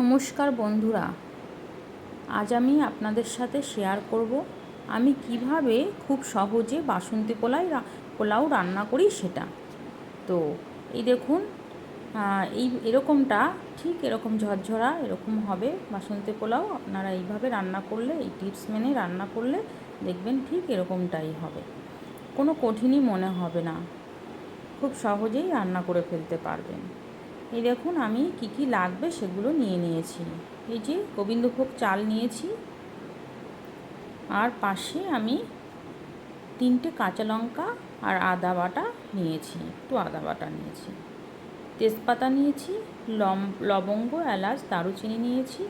নমস্কার বন্ধুরা। আজ আমি আপনাদের সাথে শেয়ার করব, আমি কীভাবে খুব সহজে বাসন্তী পোলাই পোলাও রান্না করি সেটা। তো, এই দেখুন এই, এরকমটা ঠিক এরকম ঝরঝরা এরকম হবে বাসন্তী পোলাও। আপনারা এইভাবে রান্না করলে, এই টিপস মেনে রান্না করলে দেখবেন ঠিক এরকমটাই হবে। কোনো কঠিনই মনে হবে না। খুব সহজেই রান্না করে ফেলতে পারবেন। এই দেখুন, আমি কি কি লাগবে সেগুলো নিয়ে নিয়েছি। এই যে গোবিন্দভোগ চাল নিয়েছি। আর পাশে আমি তিনটে কাঁচা লঙ্কা আর আদা বাটা নিয়েছি, একটু আদা বাটা নিয়েছি। তেজপাতা নিয়েছি, লম, লবঙ্গ, এলাচ, দারুচিনি নিয়েছি।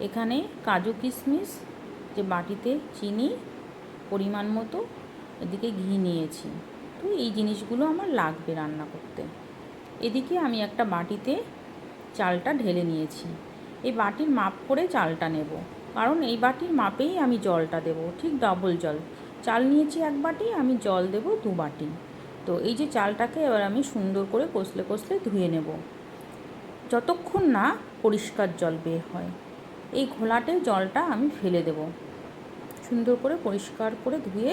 এখানে কাজু কিশমিশ, যে বাটিতে চিনি পরিমাণ মতো, এদিকে ঘি নিয়েছি। তো এই জিনিসগুলো আমার লাগবে রান্না করতে। এদিকে আমি একটা বাটিতে চালটা ঢেলে নিয়েছি। এই বাটির মাপ করে চালটা নেব। কারণ এই বাটির মাপেই আমি জলটা দেব, ঠিক ডবল জল। চাল নিয়েছি এক বাটি, আমি জল দেব দু বাটি। তো এই যে চালটাকে এবার আমি সুন্দর করে কষলে কষলে ধুয়ে নেব। যতক্ষণ না পরিষ্কার জল বের হয়, এই ঘোলাটে জলটা আমি ফেলে দেব। সুন্দর করে পরিষ্কার করে ধুয়ে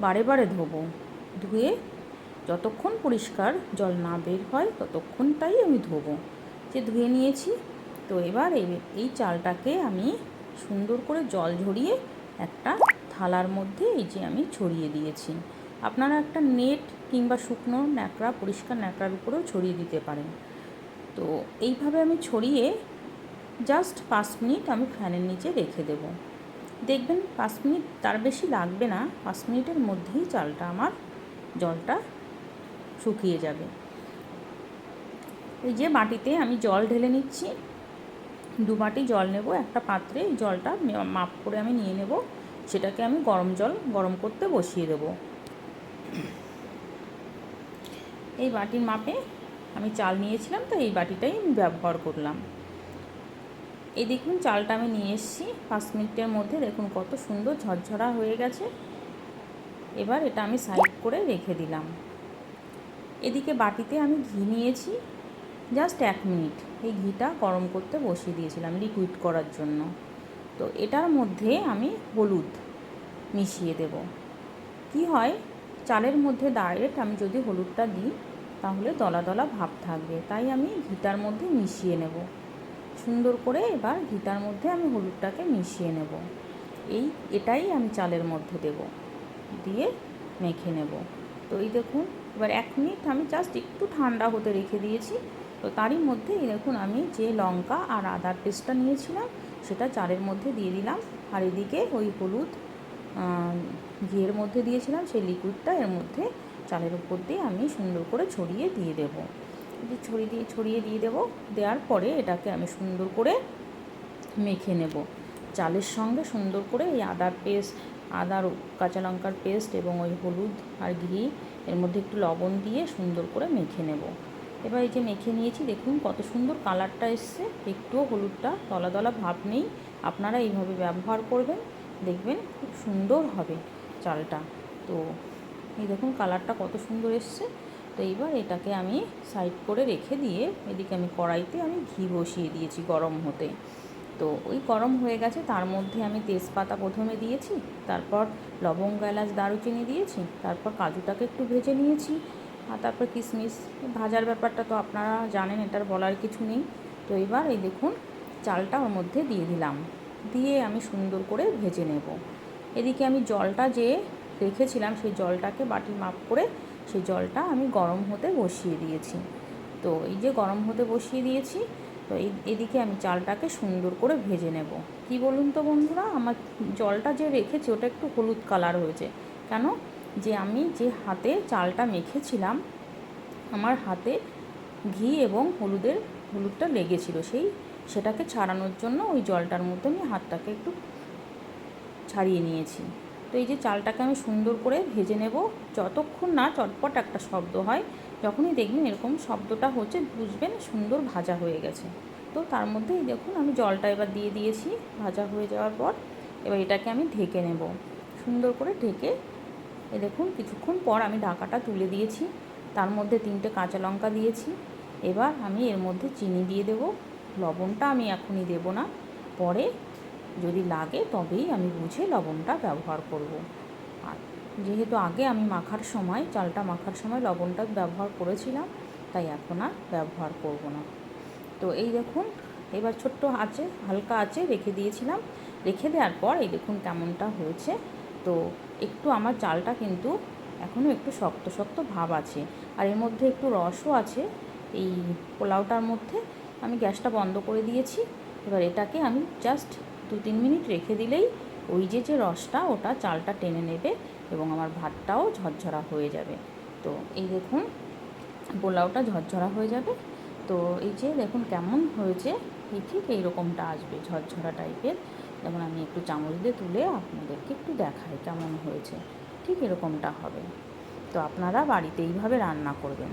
বারে বারে ধোবো। ধুয়ে যতক্ষণ পরিষ্কার জল না বের হয় ততক্ষণ তাই আমি ধোবো। যে ধুয়ে নিয়েছি, তো এবার এই এই চালটাকে আমি সুন্দর করে জল ঝরিয়ে একটা থালার মধ্যে এই যে আমি ছড়িয়ে দিয়েছি। আপনারা একটা নেট কিংবা শুকনো ন্যাকড়া, পরিষ্কার ন্যাকড়ার উপরেও ছড়িয়ে দিতে পারেন। তো এইভাবে আমি ছড়িয়ে জাস্ট পাঁচ মিনিট আমি ফ্যানের নিচে রেখে দেব। দেখবেন পাঁচ মিনিট তার বেশি লাগবে না, পাঁচ মিনিটের মধ্যেই চালটা, আমার জলটা শুকিয়ে যাবে। এই যে বাটিতে আমি জল ঢেলে নিচ্ছি। দু বাটি জল নেব, একটা পাত্রে জলটা মাপ করে আমি নিয়ে নেব। সেটাকে আমি গরম জল, গরম করতে বসিয়ে দেব। এই বাটির মাপে আমি চাল নিয়েছিলাম, তো এই বাটিটাই আমি ব্যবহার করলাম। এই দেখুন, চালটা আমি নিয়ে এসেছি। পাঁচ মিনিটের মধ্যে দেখুন কত সুন্দর ঝরঝরা হয়ে গেছে। এবার এটা আমি সাইড করে রেখে দিলাম। এদিকে বাটিতে আমি ঘি নিয়েছি। জাস্ট এক মিনিট। এই ঘিটা গরম করতে বসিয়ে দিয়েছিলাম লিকুইড করার জন্য। তো এটার মধ্যে আমি হলুদ মিশিয়ে দেব। কি হয়? চালের মধ্যে ডাইরেক্ট আমি যদি হলুদটা দিই, তাহলে দলা দলা ভাব থাকবে। তাই আমি ঘিটার মধ্যে মিশিয়ে নেব। সুন্দর করে এবার ঘিটার মধ্যে আমি হলুদটাকে মিশিয়ে নেব। এই, এটাই আমি চালের মধ্যে দেব। দিয়ে মেখে নেব। তো এই দেখুন এবার এক মিনিট আমি জাস্ট একটু ঠান্ডা হতে রেখে দিয়েছি। তো তারই মধ্যে দেখুন আমি যে লঙ্কা আর আদার পেস্টটা নিয়েছিলাম, সেটা চালের মধ্যে দিয়ে দিলাম। আর এদিকে ওই হলুদ ঘিয়ের মধ্যে দিয়েছিলাম, সেই লিকুইডটা এর মধ্যে চালের উপর দিয়ে আমি সুন্দর করে ছড়িয়ে দিয়ে দেবো। ছড়িয়ে দিয়ে ছড়িয়ে দিয়ে দেবো, দেওয়ার পরে এটাকে আমি সুন্দর করে মেখে নেব। চালের সঙ্গে সুন্দর করে এই আদার পেস্ট, আদার কাঁচা লঙ্কার পেস্ট এবং ওই হলুদ আর ঘি এর মধ্যে একটু লবণ দিয়ে সুন্দর করে মেখে নেব। এবার এই যে মেখে নিয়েছি, দেখুন কত সুন্দর কালারটা এসছে। একটুও হলুদটা দলা দলা ভাব নেই। আপনারা এইভাবে ব্যবহার করবেন, দেখবেন খুব সুন্দর হবে চালটা। তো এই দেখুন কালারটা কত সুন্দর এসছে। তো এইবার এটাকে আমি সাইড করে রেখে দিয়ে, এদিকে আমি কড়াইতে আমি ঘি বসিয়ে দিয়েছি গরম হতে। তো ওই গরম হয়ে গেছে, তার মধ্যে আমি তেজপাতা প্রথমে দিয়েছি, তারপর লবঙ্গ, এলাচ, দারুচিনি দিয়েছি, তারপর কাজুটাকে একটু ভেজে নিয়েছি, আর তারপর কিশমিশ, ভাজার ব্যাপারটা তো আপনারা জানেন, এটার বলার কিছু নেই। তো এবার এই দেখুন, চালটা ওর মধ্যে দিয়ে দিলাম, দিয়ে আমি সুন্দর করে ভেজে নেব। এদিকে আমি জলটা যে রেখেছিলাম, সেই জলটাকে বাটি মাপ করে সেই জলটা আমি গরম হতে বসিয়ে দিয়েছি। তো এই যে গরম হতে বসিয়ে দিয়েছি তো এদিকে আমি চালটাকে সুন্দর করে ভেজে নেব। কি বলুন তো বন্ধুরা? আমার জলটা যে রেখেছি ওটা একটু হলুদ কালার হয়েছে। কেন? যে আমি যে হাতে চালটা মেখেছিলাম, আমার হাতে ঘি এবং হলুদের, হলুদটা লেগেছিল। সেই সেটাকে ছাড়ানোর জন্য ওই জলটার মধ্যে আমি হাতটাকে একটু ছাড়িয়ে নিয়েছি। তো এই যে চালটাকে আমি সুন্দর করে ভেজে নেব। যতক্ষণ না চটপট একটা শব্দ হয় যখনই দেখবেন এরকম শব্দটা হচ্ছে, বুঝবেন সুন্দর ভাজা হয়ে গেছে। তো তার মধ্যে এই দেখুন আমি জলটা এবার দিয়ে দিয়েছি, ভাজা হয়ে যাওয়ার পর এবার এটাকে আমি ঢেকে নেব। সুন্দর করে ঢেকে এ দেখুন কিছুক্ষণ পর আমি ঢাকাটা তুলে দিয়েছি, তার মধ্যে তিনটে কাঁচা লঙ্কা দিয়েছি, এবার আমি এর মধ্যে চিনি দিয়ে দেবো। লবণটা আমি এখনই দেব না, পরে যদি লাগে তবেই আমি বুঝে লবণটা ব্যবহার করব। আর যেহেতু আগে আমি মাখার সময়, চালটা মাখার সময় লবণটা ব্যবহার করেছিলাম, তাই এখন আর ব্যবহার করব না। তো এই দেখুন, এবার ছোট্ট আছে হালকা আছে রেখে দিয়েছিলাম। রেখে দেওয়ার পর এই দেখুন কেমনটা হয়েছে। তো একটু আমার চালটা কিন্তু এখনও একটু শক্ত শক্ত ভাব আছে। আর এর মধ্যে একটু রসও আছে। এই পোলাওটার মধ্যে আমি গ্যাসটা বন্ধ করে দিয়েছি। এবার এটাকে আমি জাস্ট দু তিন মিনিট রেখে দিলেই ওই যে যে রসটা, ওটা চালটা টেনে নেবে। এবং আমার ভাতটাও ঝরঝরা হয়ে যাবে। তো এই দেখুন, পোলাওটা ঝরঝরা হয়ে যাবে। তো এই যে দেখুন কেমন হয়েছে, এই ঠিক এইরকমটা আসবে, ঝরঝরা টাইপের। যেমন আমি একটু চামচ দিয়ে তুলে আপনাদেরকে একটু দেখাই কেমন হয়েছে, ঠিক এরকমটা হবে। তো আপনারা বাড়িতে এইভাবে রান্না করবেন।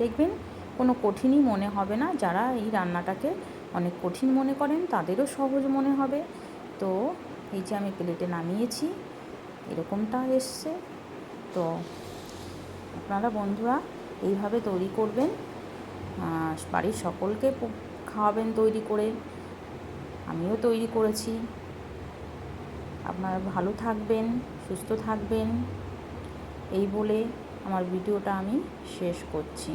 দেখবেন কোনো কঠিনই মনে হবে না, যারা এই রান্নাটাকে অনেক কঠিন মনে করেন তাদেরও সহজ মনে হবে। তো এই যে আমি প্লেটে নামিয়েছি এরকমটা এসছে। তো আপনারা বন্ধুরা এইভাবে তৈরি করবেন। বাড়ির সকলকে খাওয়াবেন তৈরি করে। আমিও তৈরি করেছি। আপনারা ভালো থাকবেন, সুস্থ থাকবেন। এই বলে আমার ভিডিওটা আমি শেষ করছি।